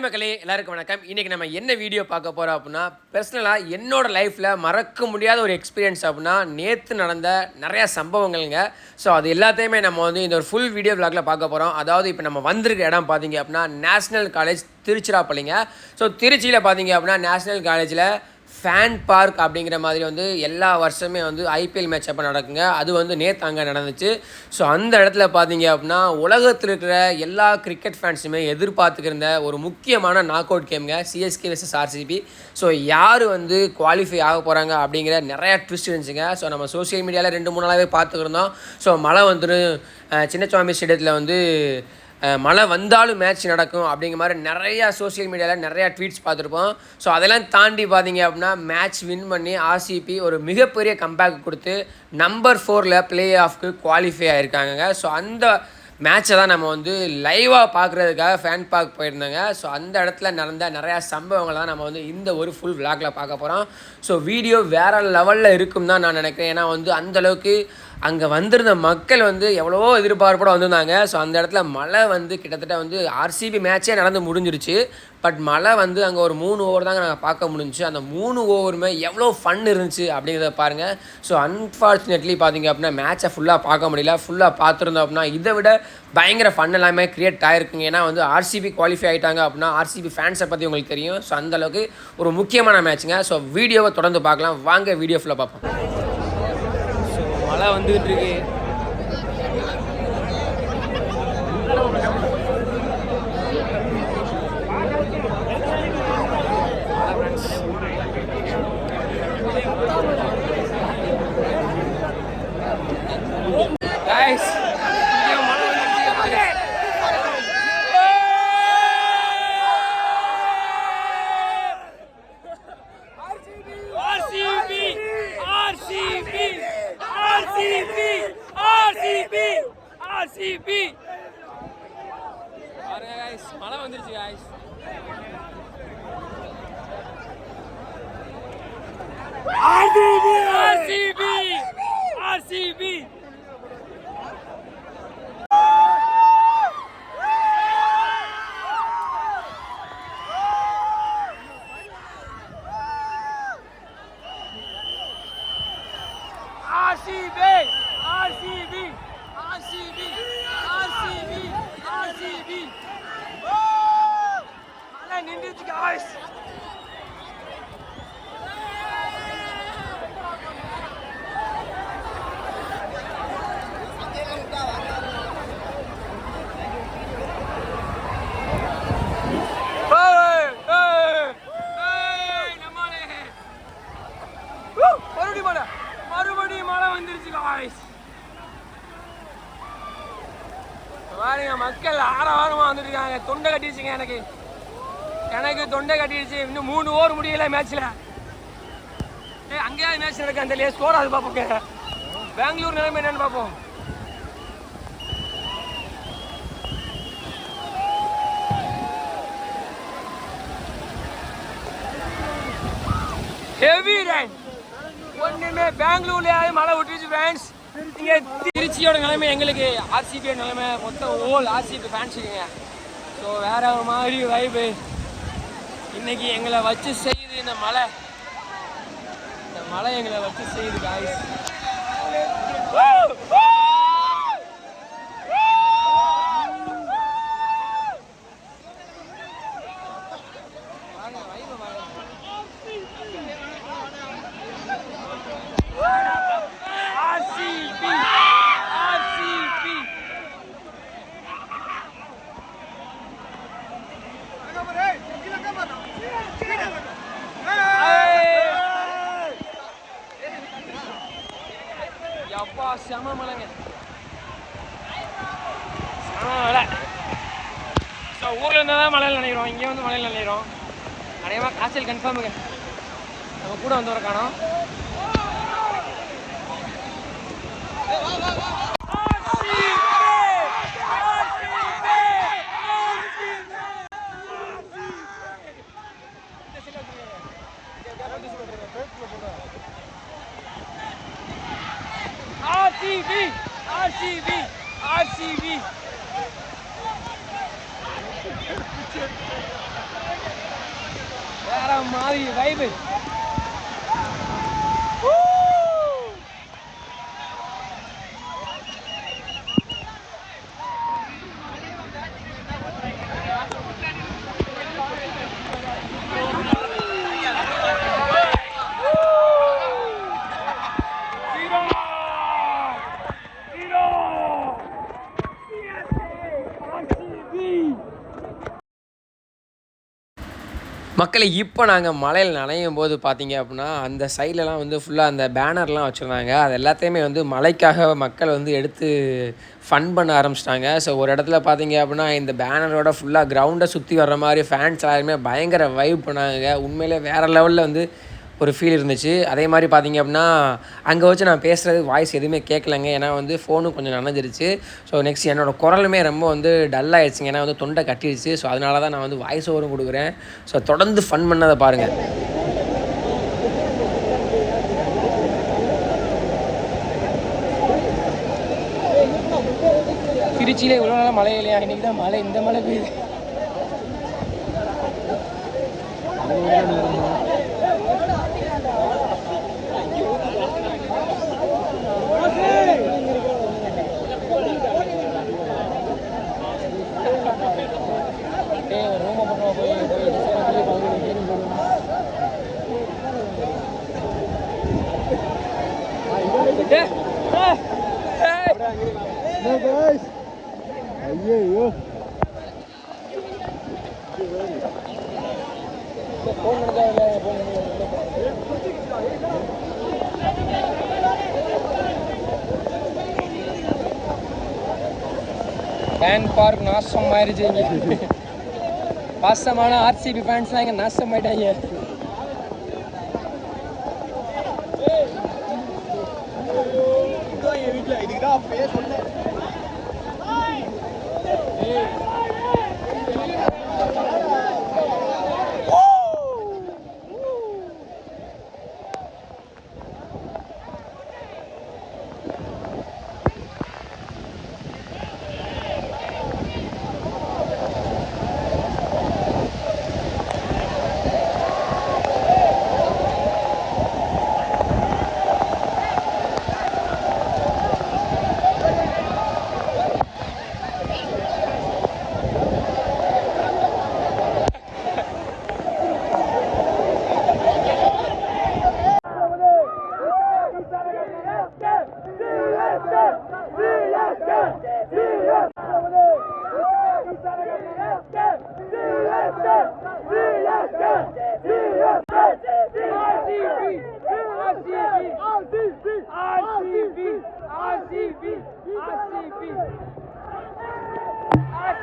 Hi மக்களே எல்லாருக்கும் வணக்கம். இன்னைக்கு நம்ம என்ன வீடியோ பார்க்க போகிறோம் அப்படின்னா பர்சனலாக என்னோட லைஃப்பில் மறக்க முடியாத ஒரு எக்ஸ்பீரியன்ஸ் அப்படின்னா நேற்று நடந்த நிறையா சம்பவங்கள்ங்க. ஸோ அது எல்லாத்தையுமே நம்ம வந்து இந்த ஒரு ஃபுல் வீடியோ vlogல பார்க்க போகிறோம் அதாவது இப்போ நம்ம வந்திருக்க இடம் பார்த்தீங்க அப்படின்னா நேஷ்னல் காலேஜ் திருச்சிராப்பள்ளிங்க. ஸோ திருச்சியில் பார்த்தீங்க அப்படின்னா நேஷ்னல் காலேஜில் ஃபேன் பார்க் அப்படிங்கிற மாதிரி வந்து எல்லா வருஷமே வந்து ஐபிஎல் மேட்ச் அப்போ நடக்குங்க. அது வந்து நேற்று அங்கே நடந்துச்சு. ஸோ அந்த இடத்துல பார்த்தீங்க அப்படின்னா உலகத்தில் இருக்கிற எல்லா கிரிக்கெட் ஃபேன்ஸுமே எதிர்பார்த்துக்கிருந்த ஒரு முக்கியமான நாக் அவுட் கேம்ங்க சிஎஸ்கே வெர்சஸ் ஆர்சிபி ஸோ யார் வந்து குவாலிஃபை ஆக போகிறாங்க அப்படிங்கிற நிறையா ட்விஸ்ட் இருந்துச்சுங்க. ஸோ நம்ம சோஷியல் மீடியாவில் ரெண்டு மூணு நாளாகவே பார்த்துக்கிருந்தோம் ஸோ மழை வந்துடும் சின்னசுவாமி ஸ்டேடியத்தில் வந்து மழை வந்தாலும் மேட்ச் நடக்கும் அப்படிங்கிற மாதிரி நிறையா சோஷியல் மீடியாவில் நிறையா ட்வீட்ஸ் பார்த்துருப்போம். ஸோ அதெல்லாம் தாண்டி பார்த்தீங்க அப்படின்னா மேட்ச் வின் பண்ணி ஆர்சிபி ஒரு மிகப்பெரிய கம்பேக் கொடுத்து நம்பர் ஃபோரில் ப்ளே ஆஃப்க்கு குவாலிஃபை ஆகிருக்காங்க ஸோ அந்த மேட்சை தான் நம்ம வந்து லைவாக பார்க்குறதுக்காக ஃபேன் பார்க் போயிருந்தாங்க. ஸோ அந்த இடத்துல நடந்த நிறையா சம்பவங்களை தான் நம்ம வந்து இந்த ஒரு ஃபுல் விளாக்ல பார்க்க போகிறோம் ஸோ வீடியோ வேறு லெவலில் இருக்கும் தான் நான் நினைக்கிறேன். ஏன்னா வந்து அந்தளவுக்கு அங்கே வந்திருந்த மக்கள் வந்து எவ்வளவோ எதிர்பார்ப்போட வந்திருந்தாங்க. ஸோ அந்த இடத்துல மழை வந்து கிட்டத்தட்ட வந்து ஆர்சிபி மேட்சே நடந்து முடிஞ்சிருச்சு. பட் மழை வந்து அங்கே ஒரு மூணு ஓவர் தாங்க நாங்கள் பார்க்க முடிஞ்சுச்சு. அந்த மூணு ஓவருமே எவ்வளோ ஃபன் இருந்துச்சு அப்படிங்கிறத பாருங்கள் ஸோ அன்ஃபார்ச்சுனேட்லி பார்த்தீங்க அப்படின்னா மேட்சை ஃபுல்லாக பார்க்க முடியல. ஃபுல்லாக பார்த்துருந்தோம் அப்படின்னா இதை விட பயங்கர ஃபன் எல்லாமே க்ரியேட் ஆகிருக்குங்க ஏன்னா வந்து ஆர்சிபி குவாலிஃபை ஆகிட்டாங்க அப்படின்னா ஆர்சிபி ஃபேன்ஸை பற்றி உங்களுக்கு தெரியும். ஸோ அந்தளவுக்கு ஒரு முக்கியமான மேட்ச்சுங்க ஸோ வீடியோவை தொடர்ந்து பார்க்கலாம். வாங்க வீடியோ ஃபுல்லாக பார்ப்போம். மழை வந்துகிட்டு இருக்கு Guys, இங்க மழை வந்துருச்சு. RCB! RCB! RCB! RCB! RCB! பாருங்க guys, மழை வந்துருச்சு guys. RCB! RCB! RCB! RCB! RCB! RCB! RCB! மழை நின்றுச்சு guys. ஏய், ஏய், ஏய், நம்மாலே. ஊ, மறுபடியும் மழை மறுபடியும் மழை வந்துருச்சு காய்ஸ் பாருங்க மக்கள் ஆரவாரமா வந்துருக்காங்க தொண்டை கட்டிடுச்சுங்க எனக்கு. எனக்கு தொண்டை கட்டிடுச்சு. இன்னும் மூணு ஓவர் முடியல மேட்ச்சில் ஏ அங்கேயாவது மேட்ச் நடக்க அந்த ஸ்கோர் அது பார்ப்போம் பெங்களூர் நிலைமை என்னன்னு பார்ப்போம் ஹெவி ரெயின் ஒண்ணுமே பெங்களூர்லயாவது மழை விட்டுருச்சு ஃபேன்ஸ் இங்க திருச்சியோட நிலைமை எங்களுக்கு ஆர்சிபியோட நிலைமை. மொத்தம் ஓல் ஆர்சிபி ஃபேன்ஸுக்குங்க ஸோ வேற ஒரு மாதிரி வைபு இன்னைக்கு எங்களை வச்சு செய்யுது இந்த மழை இந்த மழை எங்களை வச்சு செய்யுது காய்ஸ் RCB! RCB! அப்பா செம மலைங்க செம மலை ஸோ ஊரில் இருந்தால் தான் இங்கே வந்து மலையில் நினைக்கிறோம் அநேகமாக காய்ச்சல் கன்ஃபார்முங்க நம்ம கூட வந்து வர காணோம் RCB! RCB! RCB! வேற மாதிரி வைபு மக்களை இப்போ நாங்கள் மலையில் நனையும் போது பார்த்தீங்க அப்படின்னா அந்த சைட்லலாம் வந்து ஃபுல்லாக அந்த பேனர்லாம் வச்சுருந்தாங்க. அது எல்லாத்தையுமே வந்து மலைக்காக மக்கள் வந்து எடுத்து ஃபன் பண்ண ஆரம்பிச்சிட்டாங்க. ஸோ ஒரு இடத்துல பார்த்தீங்க அப்படின்னா இந்த பேனரோட ஃபுல்லாக கிரவுண்டை சுற்றி வர்ற மாதிரி ஃபேன்ஸ் எல்லாருமே பயங்கர வைப் பண்ணாங்க. உண்மையிலே வேறு லெவலில் வந்து ஒரு ஃபீல் இருந்துச்சு. அதே மாதிரி பார்த்தீங்க அப்படின்னா அங்கே வச்சு நான் பேசுகிறது வாய்ஸ் எதுவுமே கேட்கலங்க ஏன்னா வந்து ஃபோனும் கொஞ்சம் நனைஞ்சிருச்சு. ஸோ நெக்ஸ்ட் என்னோடய குரலுமே ரொம்ப வந்து டல் ஆயிடுச்சுங்க. ஏன்னா வந்து தொண்டை கட்டிடுச்சு ஸோ அதனால தான் நான் வந்து வாய்ஸ் ஓவரும் கொடுக்குறேன். ஸோ தொடர்ந்து ஃபன் பண்ணதை பாருங்கள் திருச்சியில் இவ்வளோ நாளாக மழை இல்லையா? இன்றைக்கி தான் மழை. இந்த மழை பெய்யுது ரூமை பக்கம் போய் போய் ஐயோ ஃபோன் பண்ணதா இல்லை ஃபோன் ஃபேன் பார்க் நாசம் ஆயிருச்சு இங்கே பாசமான ஆர்சிபி ஃபேன்ஸ்லாம்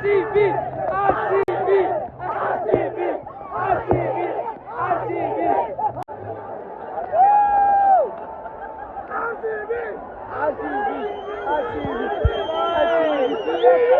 Acibi! Acibi! Acibi! Acibi! Acibi! Acibi! Acibi! Acibi! Acibi!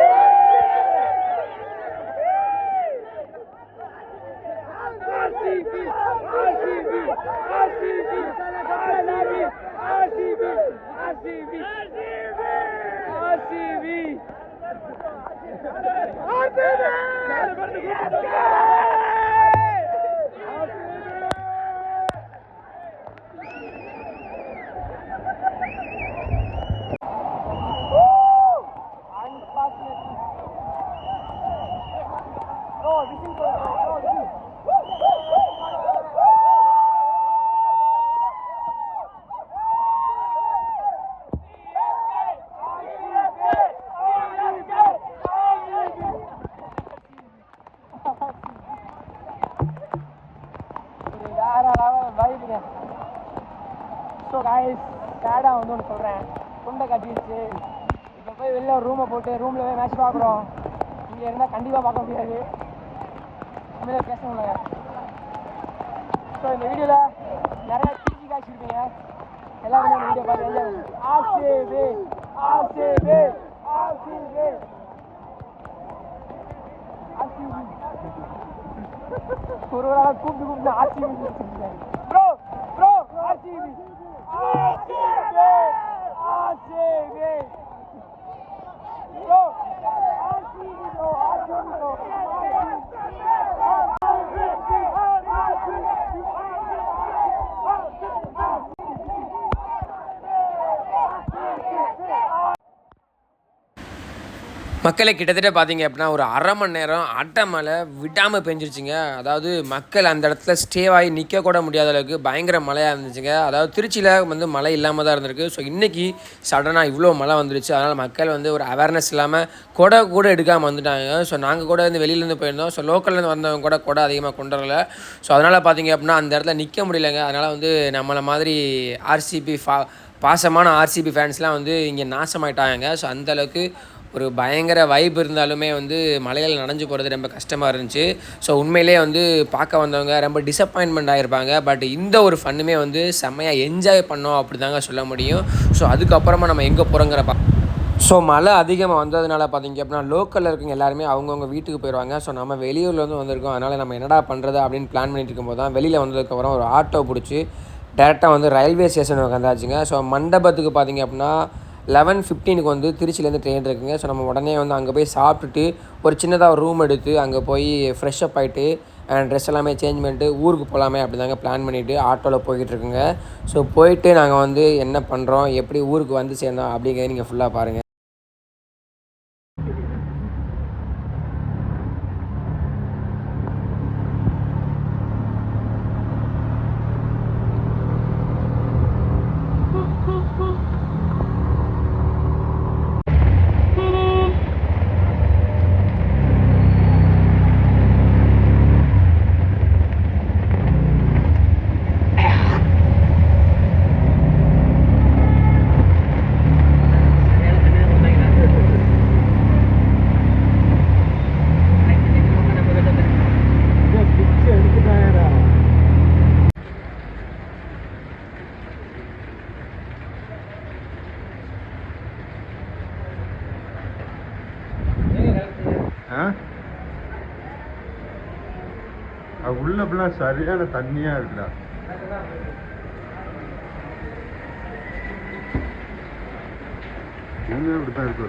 சேடாக வந்து ஒன்று சொல்கிறேன் குண்டை கட்டிடுச்சு இப்போ போய் வெளில ஒரு ரூமை போட்டு ரூமில் போய் மேட்ச் பார்க்குறோம். இங்கே இருந்தால் கண்டிப்பாக பார்க்க முடியாது. தமிழில் பேச முடியல. ஸோ இந்த வீடியோவில் நிறைய டிவி காய்ச்சிருப்பீங்க எல்லாருமே இந்த வீடியோ பார்த்து என்ஜாய் ஆசிபி ஆசிபி ஒரு ஒரு ஆளா கூப்பிட்டு கூப்பிட்டு RCB bro bro RCB RCB RCB bro RCB bro RCB bro மக்களை கிட்டத்தட்ட பார்த்தீங்க அப்படின்னா ஒரு அரை மணி நேரம் அட்டை மழை விடாமல் பெஞ்சிருச்சுங்க. அதாவது மக்கள் அந்த இடத்துல ஸ்டே ஆகி முடியாத அளவுக்கு பயங்கர மழையாக இருந்துச்சுங்க. அதாவது திருச்சியில் வந்து மழை இல்லாமல் தான் இருந்திருக்கு. ஸோ இன்றைக்கி சடனாக இவ்வளோ மழை வந்துருச்சு. அதனால் மக்கள் வந்து ஒரு அவேர்னஸ் இல்லாமல் கொடை கூட எடுக்காமல் வந்துட்டாங்க. ஸோ நாங்கள் கூட வந்து வெளியிலேருந்து போயிருந்தோம். ஸோ லோக்கல்லேருந்து வந்தவங்க கூட கொடை அதிகமாக கொண்டு வரல. ஸோ அதனால் பார்த்தீங்க அப்படின்னா அந்த இடத்துல நிற்க முடியலங்க. அதனால் வந்து நம்மளை மாதிரி ஆர்சிபி ஃபா பாசமான ஆர்சிபி ஃபேன்ஸ்லாம் வந்து இங்கே நாசமாயிட்டாங்க. ஸோ அந்தளவுக்கு ஒரு பயங்கர வைப் இருந்தாலுமே வந்து மலையில் நனைஞ்சு போகிறது ரொம்ப கஷ்டமாக இருந்துச்சு. ஸோ உண்மையிலே வந்து பார்க்க வந்தவங்க ரொம்ப டிசப்பாயின்மெண்ட் ஆகிருப்பாங்க பட் இந்த ஒரு ஃபன்னுமே வந்து செம்மையாக என்ஜாய் பண்ணோம் அப்படி தாங்க சொல்ல முடியும். ஸோ அதுக்கப்புறமா நம்ம எங்கே போகிறோங்கிற பா ஸோ மழை அதிகமாக வந்ததுனால பார்த்தீங்க அப்படின்னா லோக்கலில் இருக்கவங்க எல்லாருமே அவங்கவுங்க வீட்டுக்கு போயிடுவாங்க ஸோ நம்ம வெளியூர்லேருந்து வந்திருக்கோம். அதனால் நம்ம என்னடா பண்ணுறது அப்படின்னு பிளான் பண்ணிட்டு இருக்கும்போது தான் வெளியில் வந்ததுக்கப்புறம் ஒரு ஆட்டோ பிடிச்சி டேரெக்டாக வந்து ரயில்வே ஸ்டேஷன் வந்தாச்சுங்க ஸோ மண்டபத்துக்கு பார்த்தீங்க அப்படின்னா லெவன் ஃபிஃப்டீனுக்கு வந்து திருச்சியிலேருந்து ட்ரெயின் இருக்குங்க. ஸோ நம்ம உடனே வந்து அங்கே போய் சாப்பிட்டுட்டு ஒரு சின்னதாக ஒரு ரூம் எடுத்து அங்கே போய் ஃப்ரெஷ் அப் ஆகிட்டு ட்ரெஸ் எல்லாமே சேஞ்ச் பண்ணிட்டு ஊருக்கு போகலாமே அப்படி தாங்க பிளான் பண்ணிவிட்டு ஆட்டோவில் போய்கிட்டு இருக்குங்க. ஸோ போயிட்டு நாங்கள் வந்து என்ன பண்ணுறோம் எப்படி ஊருக்கு வந்து சேர்ந்தோம் அப்படிங்கிறத நீங்கள் ஃபுல்லாக பாருங்கள் அது உள்ள அப்படிலாம் சரியான தண்ணியா இருக்குடா. இவங்க இப்படித்தான் இருக்கு?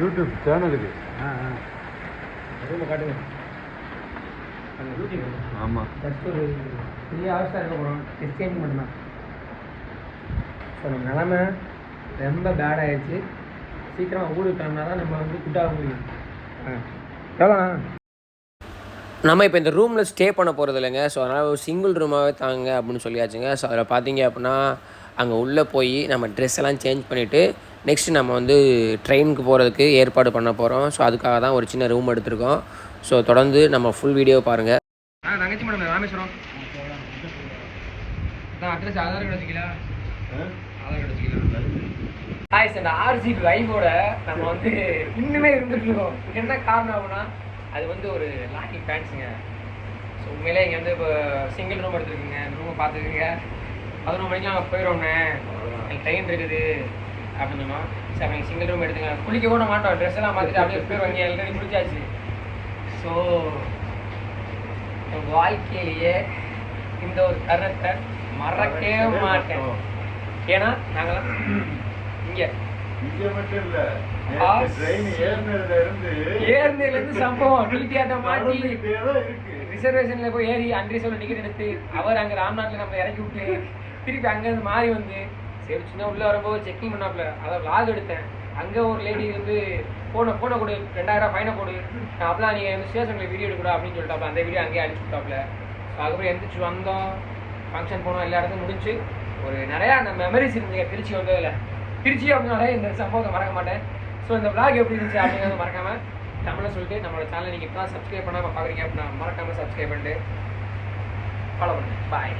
யூடியூப் சேனலுக்கு. ஆமா. ஜஸ்ட் ஒரு த்ரீ ஹவர்ஸ் தான் இருக்க போகிறோம் எக்ஸ்சேஞ்ச் மட்டும்தான் ஸோ நம்ம நிலமை ரொம்ப பேட் ஆயிடுச்சு. சீக்கிரமாக ஊருக்கு கிளம்புனா தான் நம்ம வந்து குட்டாக முடியும். எவ்வளோண்ணா நம்ம இப்போ இந்த ரூமில் ஸ்டே பண்ண போகிறது இல்லைங்க. ஸோ அதனால் ஒரு சிங்கிள் ரூமாகவே தாங்க அப்படின்னு சொல்லியாச்சுங்க. ஸோ அதில் பார்த்தீங்க அப்படின்னா அங்கே உள்ளே போய் நம்ம ட்ரெஸ் எல்லாம் சேஞ்ச் பண்ணிவிட்டு நெக்ஸ்ட் நம்ம வந்து ட்ரெயினுக்கு போகிறதுக்கு ஏற்பாடு பண்ண போகிறோம் ஸோ அதுக்காக தான் ஒரு சின்ன ரூம் எடுத்திருக்கோம். ஸோ தொடர்ந்து நம்ம ஃபுல் வீடியோ பாருங்கள் தங்கச்சி மேடம் ராமேஸ்வரம். நான் அட்ரஸ் ஆதார் கார்டு வச்சுக்கலாம் ஆதார் கார்டு வச்சுக்கலாம் ஹாய் இந்த ஆர்சிபி வைஃபோட நம்ம வந்து இன்னுமே இருந்துட்டு இருக்கோம் என்ன காரணம் அப்படின்னா அது வந்து ஒரு லாக்கி ஃபேன்ஸுங்க ஸோ உண்மையிலே இங்கே வந்து இப்போ சிங்கிள் ரூம் எடுத்துருக்குங்க. அந்த ரூமை பார்த்துக்குங்க. பதினொரு மணிக்கு நாங்கள் போயிடுவோம்ண்ணே எனக்கு ட்ரெயின் இருக்குது அப்படின்னு சொன்னோம். சரி நீங்கள் சிங்கிள் ரூம் எடுத்துங்க குளிக்க கூட மாட்டோம். ட்ரெஸ் எல்லாம் மாற்றிட்டு அப்படியே போயிடுவாங்க ஆல்ரெடி குளிச்சாச்சு ஸோ என் வாழ்க்கையிலேயே இந்த ஒரு தருணத்தை மறக்கவே மாட்டேன். ஏன்னா நாங்களாம் இங்கே. இங்க மட்டும் இல்ல ஏர்னதுலேருந்து சம்பவம் மாட்டி ரிசர்வேஷனில் போய் ஏறி அன்ரிசர்வ்ல டிக்கெட் எடுத்து அவர் அங்கே ராம்நாட்டில் நம்ம இறக்கி விட்டு திருப்பி அங்கேருந்து மாறி வந்து சரி சின்ன உள்ளே வரும்போது செக்கிங் பண்ணாப்புல. அதை லாக் எடுத்தேன். அங்கே ஒரு லேடி வந்து ஃபோனை ஃபோனை கொடு ரெண்டாயிரம் ஃபைனை அப்பலாம் நீங்கள் வந்து ஸ்டேஷனில் வீடியோ எடுக்கூடா அப்படின்னு சொல்லிட்டாப்ல அந்த வீடியோ அங்கேயே அடிச்சு விட்டாப்ல அதுக்கப்புறம் எந்திரிச்சு வந்தோம். ஃபங்க்ஷன் போனோம் எல்லா இடத்துக்கும் முடிஞ்சு ஒரு நிறையா அந்த மெமரிஸ் இருந்துங்க திருச்சி வந்ததில் திருச்சி அப்படின்னாலே இந்த சம்பவத்தை மறக்க மாட்டேன். ஸோ இந்த விளாக் எப்படி இருந்துச்சு அப்படிங்கிறத மறக்காமல் தமிழில் சொல்லிட்டு நம்மளோட சேனலை நீங்கள் இப்போ தான் சப்ஸ்கிரைப் பண்ணாமல் பார்க்குறீங்க அப்படின்னா மறக்காமல் சப்ஸ்கிரைப் பண்ணிட்டு ஃபாலோ பண்ணுங்கள் பாய்